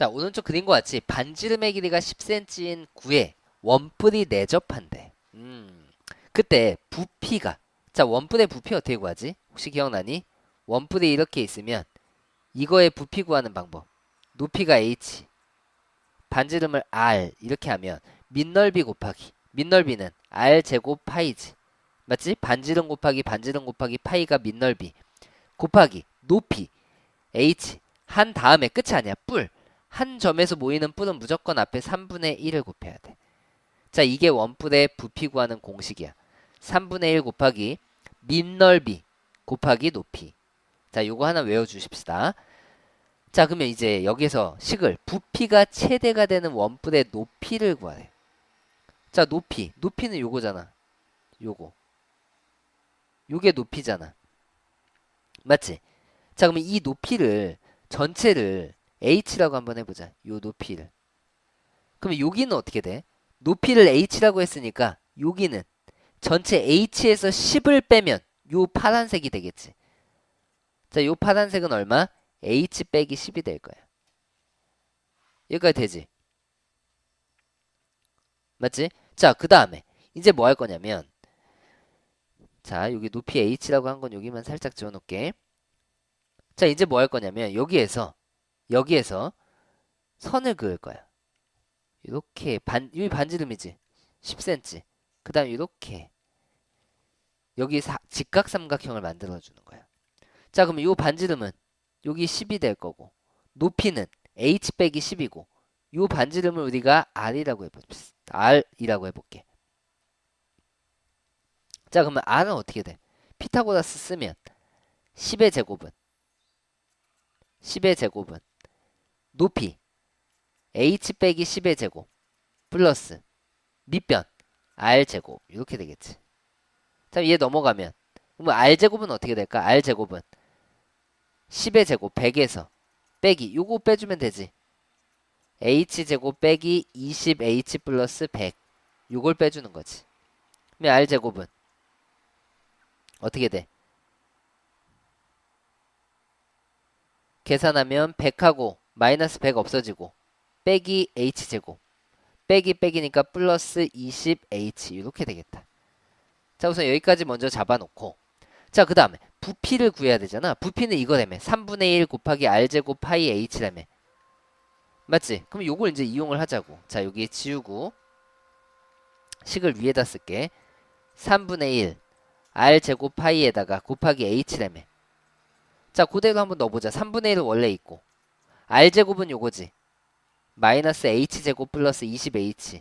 자, 오른쪽 그림과 같이 반지름의 길이가 10cm인 구에 원뿔이 내접한대. 음, 그때 부피가 자, 원뿔의 부피 어떻게 구하지? 혹시 기억나니? 원뿔이 이렇게 있으면 이거의 부피 구하는 방법. 높이가 h, 반지름을 r 이렇게 하면 밑넓이 곱하기 밑넓이는 r 제곱 파이지. 맞지? 반지름 곱하기 반지름 곱하기 파이가 밑넓이 곱하기 높이 h 한 다음에 끝이 아니야. 뿔. 한 점에서 모이는 뿔은 무조건 앞에 3분의 1을 곱해야 돼. 자, 이게 원뿔의 부피 구하는 공식이야. 3분의 1 곱하기 밑넓이 곱하기 높이. 자, 요거 하나 외워 주십시다. 자, 그러면 이제 여기서 식을 부피가 최대가 되는 원뿔의 높이를 구하래. 자, 높이. 높이는 요거잖아. 요거. 요게 높이잖아. 맞지? 자, 그러면 이 높이를 전체를 h라고 한번 해보자. 요 높이를. 그러면 여기는 어떻게 돼? 높이를 h라고 했으니까 여기는 전체 h에서 10을 빼면 요 파란색이 되겠지. 자, 요 파란색은 얼마? h 빼기 10이 될 거야. 여기까지 되지? 맞지? 자, 그 다음에 이제 뭐 할 거냐면 자, 여기 높이 h라고 한 건 여기만 살짝 지워 놓을게. 자, 이제 뭐 할 거냐면 여기에서 여기에서 선을 그을 거야. 이렇게 반 여기 반지름이지. 10cm. 그 다음 이렇게 여기 사, 직각삼각형을 만들어 주는 거야. 자, 그러면 이 반지름은 여기 10이 될 거고 높이는 h 빼기 10이고 이 반지름을 우리가 r이라고 해봅시다. r이라고 해볼게. 자, 그러면 r은 어떻게 돼? 피타고라스 쓰면 10의 제곱은 10의 제곱은 높이 h 빼기 10의 제곱 플러스 밑변 r 제곱 이렇게 되겠지. 자, 얘 넘어가면 그럼 r 제곱은 어떻게 될까? r 제곱은 10의 제곱 100에서 빼기 요거 빼주면 되지. h 제곱 빼기 20h 플러스 100 요걸 빼주는 거지. 그럼 r 제곱은 어떻게 돼? 계산하면 100하고 마이너스 100 없어지고 빼기 h제곱. 빼기 빼기니까 플러스 20h 이렇게 되겠다. 자 우선 여기까지 먼저 잡아놓고. 자 그 다음에 부피를 구해야 되잖아. 부피는 이거라며 3분의 1 곱하기 r제곱 파이 h라며 맞지? 그럼 요걸 이제 이용을 하자고. 자 여기 지우고 식을 위에다 쓸게. 3분의 1 r제곱 파이에다가 곱하기 h라며 자 그대로 한번 넣어보자. 3분의 1은 원래 있고 r제곱은 요거지. 마이너스 h제곱 플러스 20h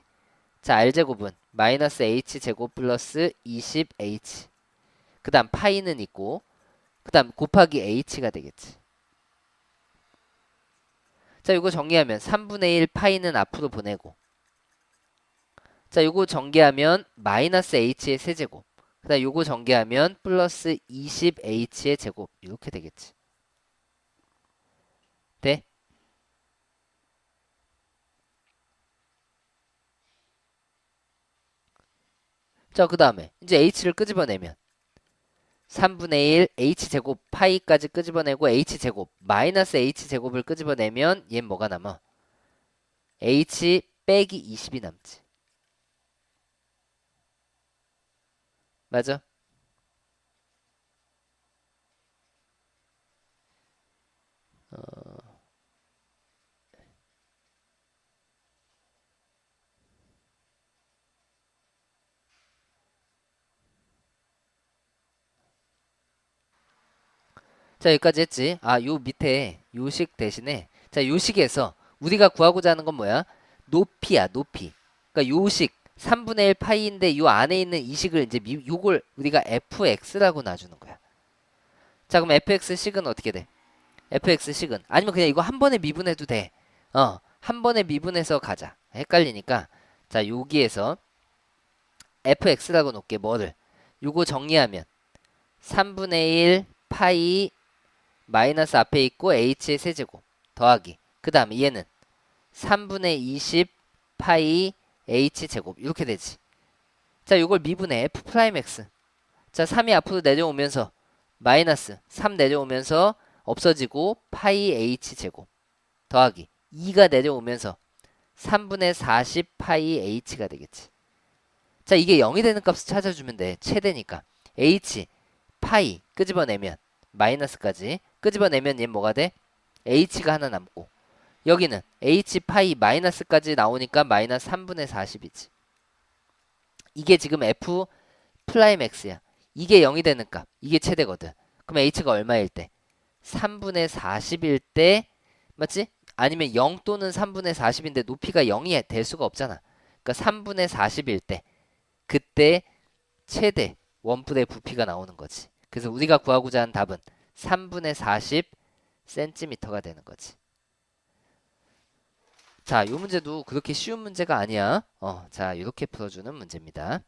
자 r제곱은 마이너스 h제곱 플러스 20h 그 다음 파이는 있고 그 다음 곱하기 h가 되겠지. 자 이거 정리하면 3분의 1 파이는 앞으로 보내고. 자 요거 전개하면 마이너스 h의 세제곱. 그 다음 요거 전개하면 플러스 20h의 제곱. 이렇게 되겠지 돼? 자, 그 다음에 이제 h를 끄집어내면 3분의 1 h제곱 파이까지 끄집어내고 h제곱 마이너스 h제곱을 끄집어내면 얘 뭐가 남아? h 빼기 20이 남지. 맞아? 자 여기까지 했지. 아 요 밑에 요식 대신에 자 요식에서 우리가 구하고자 하는 건 뭐야? 높이야 높이. 그러니까 요식 3분의 1 파이인데 요 안에 있는 이 식을 이제 미, 요걸 우리가 fx라고 놔주는 거야. 자 그럼 fx식은 어떻게 돼? fx식은 아니면 그냥 이거 한 번에 미분해도 돼어한 번에 미분해서 가자. 헷갈리니까. 자 여기에서 fx라고 놓을게 뭐를? 요거 정리하면 3분의 1 파이 마이너스 앞에 있고 h의 세제곱 더하기 그 다음에 얘는 3분의 20 파이 h 제곱 이렇게 되지 자 이걸 미분해 f 프라임 x 자 3이 앞으로 내려오면서 마이너스 3 내려오면서 없어지고 파이 h 제곱 더하기 2가 내려오면서 3분의 40 파이 h가 되겠지. 자, 이게 0이 되는 값을 찾아주면 돼. 최대니까. h 파이 끄집어내면 마이너스까지 끄집어내면 얘 뭐가 돼? h가 하나 남고 여기는 h 파이 마이너스까지 나오니까 마이너스 3분의 40이지. 이게 지금 f x야. 이게 0이 되는 값. 이게 최대거든. 그럼 h가 얼마일 때? 3분의 40일 때 맞지? 아니면 0 또는 3분의 40인데 높이가 0이 될 수가 없잖아. 그러니까 3분의 40일 때 그때 최대 원뿔의 부피가 나오는 거지. 그래서 우리가 구하고자 한 답은 3분의 40 cm가 되는 거지. 자, 이 문제도 그렇게 쉬운 문제가 아니야. 어, 자, 이렇게 풀어주는 문제입니다.